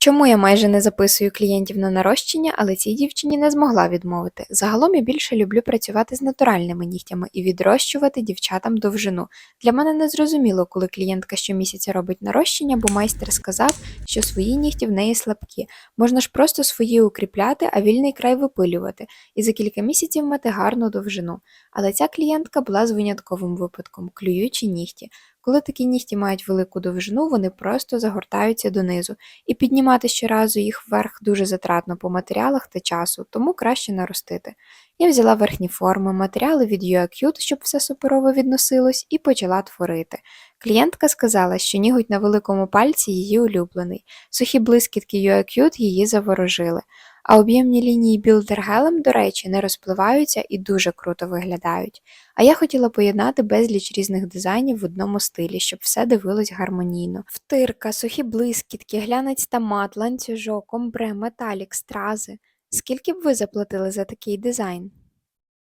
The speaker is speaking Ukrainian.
Чому я майже не записую клієнтів на нарощення, але цій дівчині не змогла відмовити. Загалом я більше люблю працювати з натуральними нігтями і відрощувати дівчатам довжину. Для мене не зрозуміло, коли клієнтка щомісяця робить нарощення, бо майстер сказав, що свої нігті в неї слабкі. Можна ж просто свої укріпляти, а вільний край випилювати, і за кілька місяців мати гарну довжину. Але ця клієнтка була з винятковим випадком клюючі нігті. Коли такі нігті мають велику довжину, вони просто загортаються донизу, і піднімати щоразу їх вверх дуже затратно по матеріалах та часу, тому краще наростити. Я взяла верхні форми, матеріали від UACute, щоб все суперово відносилось, і почала творити. Клієнтка сказала, що ніготь на великому пальці її улюблений. Сухі блискітки UACute її заворожили. А об'ємні лінії білдергелем, до речі, не розпливаються і дуже круто виглядають. А я хотіла поєднати безліч різних дизайнів в одному стилі, щоб все дивилось гармонійно. Втирка, сухі блискітки, глянець та мат, ланцюжок, омбре, металік, стрази. Скільки б ви заплатили за такий дизайн?